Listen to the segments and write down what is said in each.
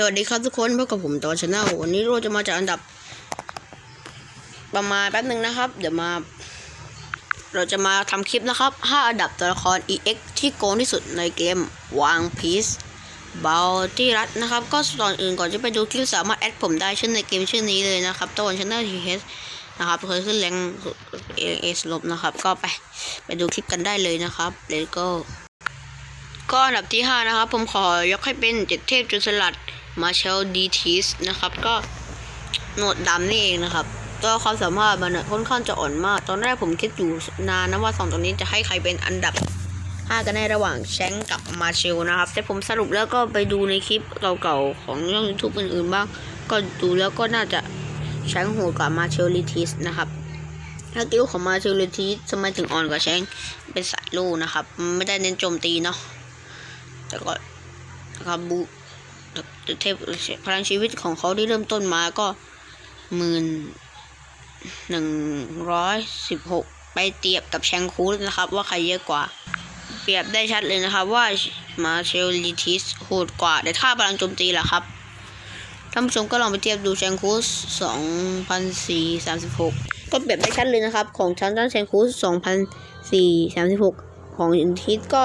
สวัสดีครับทุกคนพบกับผมตอนชาแนลวันนี้เราจะมาจากอันดับ ประมาณแป๊บหนึ่งนะครับ เดี๋ยวมา เราจะมาทำคลิปนะครับ 5 อันดับตัวละคร EX ที่โกงที่สุดในเกม One Piece บาลที่รัฐนะครับ ก็ตอนอื่นก่อนจะไปดูคลิปสามารถแอดผมได้เช่นในเกมชื่อนี้เลยนะครับตอนชาแนลทีเนะครับเคยขึ้นแรงเอเอสลบนะครับ ก็ไปไปดูคลิปกันได้เลยนะครับเลโก้ก็อันดับที่ 5 นะครับ ผมขอยกให้เป็นเจ็ดเทพจุลสลัด มาเชลดีทีสนะครับ ก็โหนดดำนี่เองนะครับก็ความสามารถมันอะค่อนข้างจะอ่อนมาก ตอนแรกผมคิดอยู่นานนะว่าสองตัวนี้จะให้ใครเป็นอันดับ5กันแน่ระหว่างแชงกับมาเชลนะครับ แต่ผมสรุปแล้วก็ไปดูในคลิปเก่าๆของช่องยูทูบอื่นๆบ้าง ก็ดูแล้วก็น่าจะแชงโหดกว่ามาเชลลิทิสนะครับถ้ากิ้วของมาเชลลิทิสทำไมถึงอ่อนกว่าแชงเป็นสายลู่นะครับ ไม่ได้เน้นโจมตีเนาะแต่ก็นะครับบู เทพพลังชีวิตของเขาที่เริ่มต้นมาก็หมื่นหนึ่งร้อยสิบหกไปเทียบกับแชงคูสนะครับ ว่าใครเยอะกว่า เปรียบได้ชัดเลยนะครับว่ามาเชลลิทิสโหดกว่าแต่ถ้าพลังโจมตีล่ะครับท่านผู้ชมก็ลองไปเทียบดูแชงคูสสองพันสี่สามสิบหกก็เปรียบได้ชัดเลยนะครับ ของชั้นด้านแชงคูสสองพันสี่สามสิบหกของอินทิสก็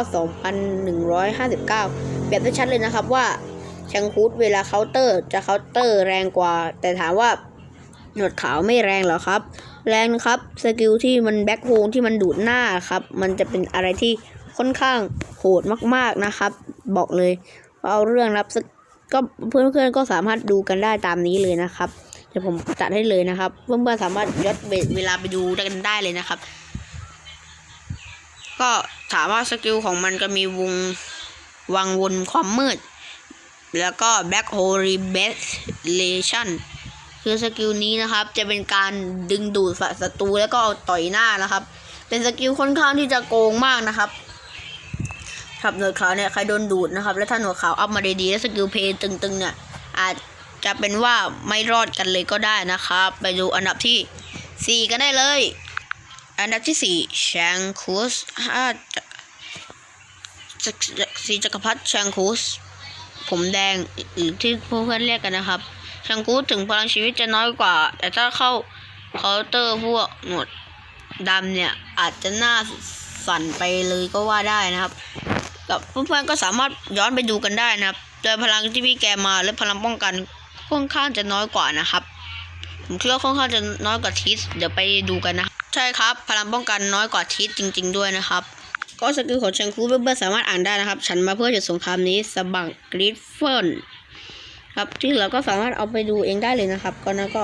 2,159 เปรียบได้ชัดเลยนะครับว่า ชังคูดเวลาเคาน์เตอร์จะเคาน์เตอร์แรงกว่า แต่ถามว่าหนวดขาวไม่แรงเหรอครับ แรงครับสกิลที่มันแบ็คโฮงที่มันดูดหน้าครับ มันจะเป็นอะไรที่ค่อนข้างโหดมากๆนะครับ บอกเลยเอาเรื่องรับก็เพื่อนๆก็สามารถดูกันได้ตามนี้เลยนะครับเดี๋ยวผมจัดให้เลยนะครับ เพื่อนๆสามารถย้อนเวลาไปดูกันได้เลยนะครับ ก็ถามว่าสกิลของมันก็มีวงวังวนความมืด แล้วก็ Black Hole Revelation คือสกิลนี้นะครับจะเป็นการดึงดูดศัตรูแล้วก็เอาต่อยหน้านะครับ เป็นสกิลค่อนข้างที่จะโกงมากนะครับครับหนวดขาวเนี่ยใครโดนดูดนะครับ แล้วถ้าหนวดขาวอัพมาดีๆแล้วสกิลเพย์ตึงๆเนี่ยอาจจะเป็นว่าไม่รอดกันเลยก็ได้นะครับ ไปดูอันดับที่ 4 กันได้เลย อันดับที่สี่แชงคูสห้าสีจักรพรรดิแชงคูส ผมแดงหรือที่เพื่อนๆเรียกกันนะครับแชงคูถึงพลังชีวิตจะน้อยกว่า แต่ถ้าเข้าเคาน์เตอร์พวกหนวดดำเนี่ย อาจจะหน้าสั่นไปเลยก็ว่าได้นะครับ กับเพื่อนๆก็สามารถย้อนไปดูกันได้นะครับ โดยพลังที่พี่แกมาและพลังป้องกันค่อนข้างจะน้อยกว่านะครับผมคิดว่าค่อนข้างจะน้อยกว่าทิสเดี๋ยวไปดูกันนะ ใช่ครับ พลังป้องกันน้อยกว่าทิสจริง ๆ ด้วยนะครับ ก็สกิลของเชงคูเพื่อนๆสามารถอ่านได้นะครับ ฉันมาเพื่อหยุดสงครามนี้สบังกริฟเฟินครับที่เหลือก็สามารถเอาไปดูเองได้เลยนะครับ ก็นั้นก็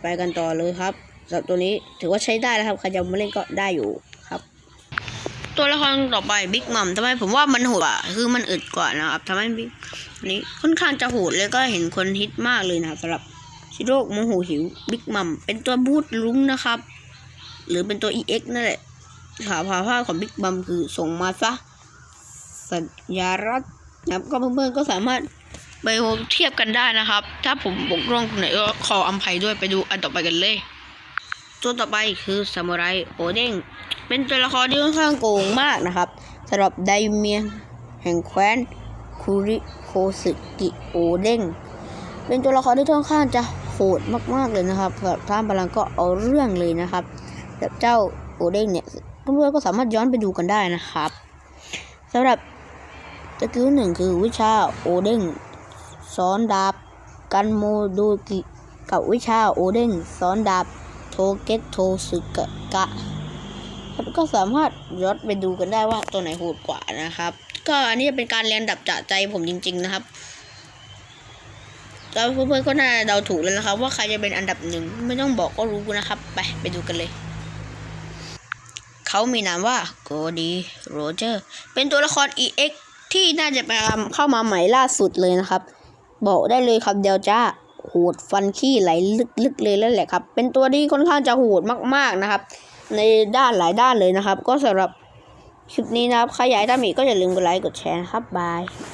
ไปกันต่อเลยครับสำหรับตัวนี้ถือว่าใช้ได้แล้วครับใครจะมาเล่นก็ได้อยู่ครับ ตัวละครต่อไปบิ๊กมัมทำไมผมว่ามันโหดกว่าคือมันอึดกว่านะครับทำให้บิ๊กนี้ค่อนข้างจะโหดแล้วก็เห็นคนฮิตมากเลยนะครับสำหรับชิโร่โมโหหิวบิ๊กมัมเป็นตัวบูทลุงนะครับ หรือเป็นตัว EX นั่นแหละ ขาพาผ้าของบิ๊กบัมคือส่งมาซะสัญญารัตน์นะครับก็เพื่อนๆก็สามารถไปเทียบกันได้นะครับ ถ้าผมบกร่องตรงไหนก็ขออภัยด้วยไปดูอันต่อไปกันเลย ตัวต่อไปคือซามูไรโอเด้งเป็นตัวละครที่ค่อนข้างโกงมากนะครับสำหรับไดเมียแห่งแคว้นคุริโคสึกิโอเด้งเป็นตัวละครที่ค่อนข้างจะโหดมากๆเลยนะครับสำหรับท่านพลังก็เอาเรื่องเลยนะครับแบบเจ้าโอเด้งเนี่ย เพื่อนๆก็สามารถย้อนไปดูกันได้นะครับสำหรับสกิลหนึ่งคือวิชาโอเด้งสอนดาบกันโมดูกิกับวิชาโอเด้งสอนดาบโทเกตโทสึกะกะก็สามารถย้อนไปดูกันได้ว่าตัวไหนโหดกว่านะครับ ก็อันนี้จะเป็นการเรียนดับจากใจผมจริง ๆนะครับแล้วเพื่อนๆก็น่าเดาถูกแล้วนะครับ ว่าใครจะเป็นอันดับหนึ่งไม่ต้องบอกก็รู้นะครับ ไปไปดูกันเลย เขามีนามว่าโกดีโรเจอร์ เป็นตัวละคร EX ที่น่าจะไปเข้ามาใหม่ล่าสุดเลยนะครับ บอกได้เลยครับเดียวจ้าโหดฟันขี้ไหลลึกๆเลยแล้วแหละครับ เป็นตัวที่ค่อนข้างจะโหดมากๆนะครับ ในด้านหลายด้านเลยนะครับ ก็สำหรับคลิปนี้นะครับ ใครอยากให้ทำอีกก็อย่าลืมกดไลค์กดแชร์นะครับบาย